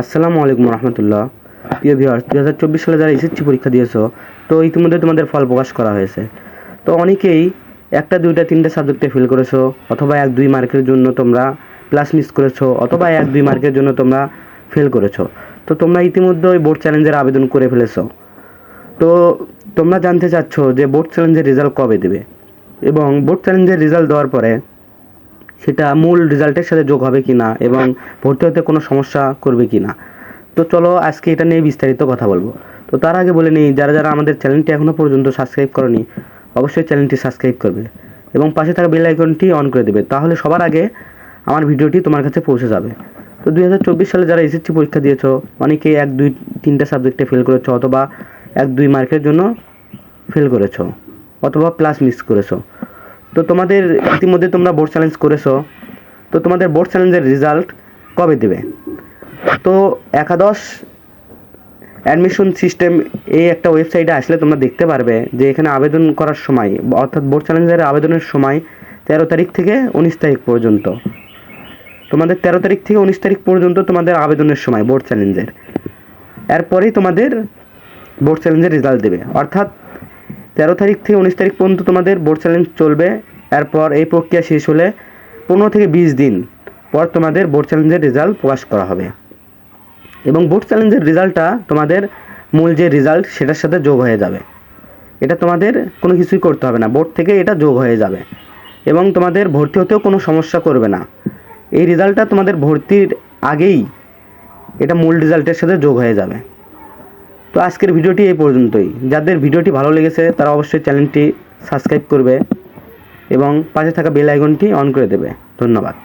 আসসালামু আলাইকুম রহমতুল্লাহ। প্রিয় ভিউয়ার্স দু হাজার চব্বিশ সালে যারা এসএসসি পরীক্ষা দিয়েছ, তো ইতিমধ্যে তোমাদের ফল প্রকাশ করা হয়েছে। তো অনেকেই একটা, দুইটা, তিনটা সাবজেক্টে ফেল করেছ, অথবা এক, দুই মার্কের জন্য তোমরা ক্লাস মিস করেছ, অথবা এক, দুই মার্কের জন্য তোমরা ফেল করেছ। তো তোমরা ইতিমধ্যে ওই বোর্ড চ্যালেঞ্জের আবেদন করে ফেলেছো। তো তোমরা জানতে চাচ্ছ যে বোর্ড চ্যালেঞ্জের রেজাল্ট কবে দেবে? এবং বোর্ড চ্যালেঞ্জের রেজাল্ট দেওয়ার পরে সেটা মূল রেজাল্টের সাথে যোগ হবে কি না এবং ভর্তি হতে কোনো সমস্যা করবে কি না তো চলো আজকে এটা নিয়ে বিস্তারিত কথা বলব। তো তার আগে বলে নিই, যারা যারা আমাদের চ্যানেলটি এখনও পর্যন্ত সাবস্ক্রাইব করনি, অবশ্যই চ্যানেলটি সাবস্ক্রাইব করবে এবং পাশে থাকা বেল আইকনটি অন করে দেবে, তাহলে সবার আগে আমার ভিডিওটি তোমার কাছে পৌঁছে যাবে। তো দুই হাজার চব্বিশ সালে যারা এসএসসি পরীক্ষা দিয়েছ, অনেকে এক, দুই, তিনটা সাবজেক্টে ফেল করেছ অথবা এক, দুই মার্কের জন্য ফেল করেছ অথবা প্লাস মিস করেছ। তো তোমাদের ইতিমধ্যে তোমরা বোর্ড চ্যালেঞ্জ করেছ। তো তোমাদের বোর্ড চ্যালেঞ্জের রেজাল্ট কবে দেবে? তো একাদশ অ্যাডমিশন সিস্টেম এই একটা ওয়েবসাইটে আসলে তোমরা দেখতে পারবে যে এখানে আবেদন করার সময়, অর্থাৎ বোর্ড চ্যালেঞ্জের আবেদনের সময় তেরো তারিখ থেকে উনিশ তারিখ পর্যন্ত। তোমাদের তেরো তারিখ থেকে উনিশ তারিখ পর্যন্ত তোমাদের আবেদনের সময় বোর্ড চ্যালেঞ্জের এরপরেই তোমাদের বোর্ড চ্যালেঞ্জের রেজাল্ট দেবে। অর্থাৎ তেরো তারিখ থেকে উনিশ তারিখ পর্যন্ত তোমাদের বোর্ড চ্যালেঞ্জ চলবে। এরপর এই প্রক্রিয়া শেষ হলে পনেরো থেকে বিশ দিন পর তোমাদের বোর্ড চ্যালেঞ্জের রেজাল্ট প্রকাশ করা হবে। এবং বোর্ড চ্যালেঞ্জের রেজাল্টটা তোমাদের মূল যে রেজাল্ট সেটার সাথে যোগ হয়ে যাবে। এটা তোমাদের কোনো কিছুই করতে হবে না। বোর্ড থেকে এটা যোগ হয়ে যাবে। এবং তোমাদের ভর্তি হতেও কোনো সমস্যা করবে না। এই রেজাল্টটা তোমাদের ভর্তির আগেই এটা মূল রেজাল্টের সাথে যোগ হয়ে যাবে। তো আজকের ভিডিওটি এই পর্যন্তই। যাদের ভিডিওটি ভালো লেগেছে, তারা অবশ্যই চ্যানেলটি সাবস্ক্রাইব করবে এবং পাশে থাকা বেল আইকনটি অন করে দেবে। ধন্যবাদ।